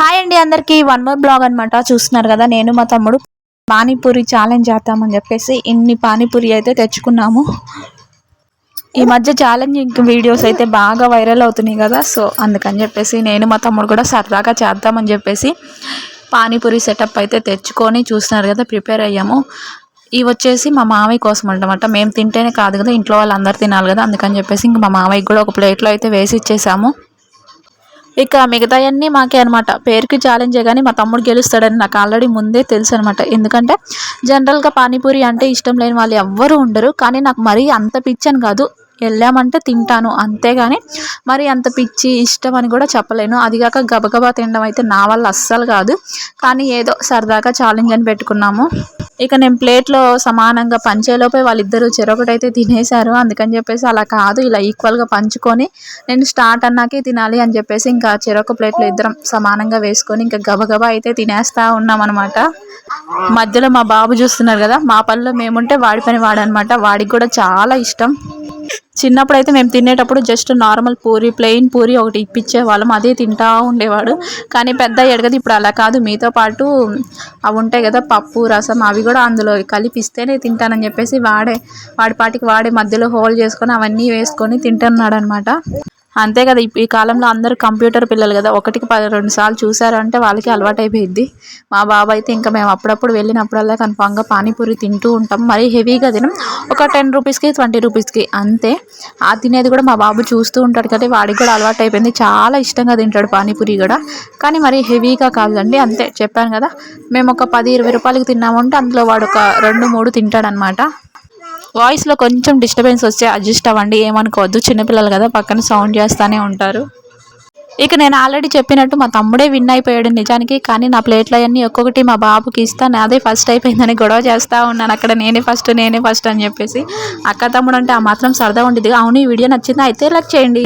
Hi అండి అందరికీ. One more blog అనమాట చూస్తున్నారు కదా నేను మా తమ్ముడు పానీపూరి ఛాలెంజ్ చేద్దామని చెప్పేసి ఇన్ని పానీపూరి అయితే తెచ్చుకున్నాము. ఈ మధ్య ఛాలెంజింగ్ వీడియోస్ అయితే బాగా వైరల్ అవుతున్నాయి కదా సో అందుకని చెప్పేసి నేను మా తమ్ముడు కూడా సరదాగా చేద్దామని చెప్పేసి పానీపూరి సెటప్ అయితే తెచ్చుకొని చూస్తున్నారు కదా ప్రిపేర్ అయ్యాము. ఇవి వచ్చేసి మా మామయ్య కోసం అనమాట మేము తింటేనే కాదు కదా ఇంట్లో వాళ్ళందరూ తినాలి కదా అందుకని చెప్పేసి ఇంక మా మామయ్యకి కూడా ఒక ప్లేట్లో అయితే వేసి ఇచ్చేసాము. ఇక మిగతాయన్నీ మాకే అనమాట పేరుకి ఛాలెంజే కానీ మా తమ్ముడు గెలుస్తాడని నాకు ఆల్రెడీ ముందే తెలుసు అనమాట ఎందుకంటే జనరల్గా పానీపూరి అంటే ఇష్టం లేని వాళ్ళు ఎవ్వరూ ఉండరు. కానీ నాకు మరీ అంత పిచ్చని కాదు. వెళ్ళామంటే తింటాను అంతేగాని మరి అంత పిచ్చి ఇష్టం అని కూడా చెప్పలేను. అదిగాక గబగబా తినడం అయితే నా వల్ల అస్సలు కాదు. కానీ ఏదో సరదాగా ఛాలెంజ్ అని పెట్టుకున్నాము. ఇక నేను ప్లేట్లో సమానంగా పంచేలోపే వాళ్ళిద్దరూ చెరొకటైతే తినేశారు. అందుకని చెప్పేసి అలా కాదు ఇలా ఈక్వల్గా పంచుకొని నేను స్టార్ట్ అన్నాకే తినాలి అని చెప్పేసి ఇంకా చెరొక ప్లేట్లో ఇద్దరం సమానంగా వేసుకొని ఇంకా గబగబా అయితే తినేస్తా ఉన్నాం అనమాట మధ్యలో మా బాబు చూస్తున్నారు కదా మా పనిలో మేముంటే వాడి పని వాడనమాట వాడికి కూడా చాలా ఇష్టం. చిన్నప్పుడు అయితే మేము తినేటప్పుడు just normal puri plain puri ఒకటి ఇప్పించే వాళ్ళం అదే తింటా ఉండేవాడు. కానీ పెద్ద అయ్యాడు ఇప్పుడు అలా కాదు. మీతో పాటు అవి ఉంటాయి కదా పప్పు రసం అవి కూడా అందులో కలిపిస్తేనే తింటానని చెప్పేసి వాడే వాడి పాటికి వాడే మధ్యలో హోల్ చేసుకొని అవన్నీ వేసుకొని తింటున్నాడు అనమాట అంతే కదా ఈ కాలంలో అందరూ కంప్యూటర్ పిల్లలు కదా ఒకటికి పది రెండు సార్లు చూసారంటే వాళ్ళకి అలవాటు అయిపోయింది మా బాబు అయితే ఇంకా మేము అప్పుడప్పుడు వెళ్ళినప్పుడల్లా కన్ఫామ్గా పానీపూరి తింటూ ఉంటాం. మరీ హెవీగా తినం. ఒక టెన్ రూపీస్కి ట్వంటీ రూపీస్కి అంతే. ఆ తినేది కూడా మా బాబు చూస్తూ ఉంటాడు కదా వాడికి కూడా అలవాటు అయిపోయింది చాలా ఇష్టంగా తింటాడు పానీపూరి కూడా. కానీ మరి హెవీగా కాదండి అంతే. చెప్పాను కదా మేము ఒక పది ఇరవై రూపాయలకి తిన్నామంటే అందులో వాడు ఒక రెండు మూడు తింటాడనమాట వాయిస్లో కొంచెం డిస్టర్బెన్స్ వస్తే అడ్జస్ట్ అవ్వండి ఏమనుకోవద్దు. చిన్నపిల్లలు కదా పక్కన సౌండ్ చేస్తూనే ఉంటారు. ఇక నేను ఆల్రెడీ చెప్పినట్టు మా తమ్ముడే విన్ అయిపోయాడు నిజానికి కానీ నా ప్లేట్లు అవన్నీ ఒక్కొక్కటి మా బాబుకి ఇస్తాను అదే ఫస్ట్ అయిపోయిందని గొడవ చేస్తూ ఉన్నాను. అక్కడ నేనే ఫస్ట్ నేనే ఫస్ట్ అని చెప్పేసి. అక్క తమ్ముడు అంటే ఆ మాత్రం సరదా ఉండేది. అవును ఈ వీడియో నచ్చిందా? అయితే లైక్ చేయండి.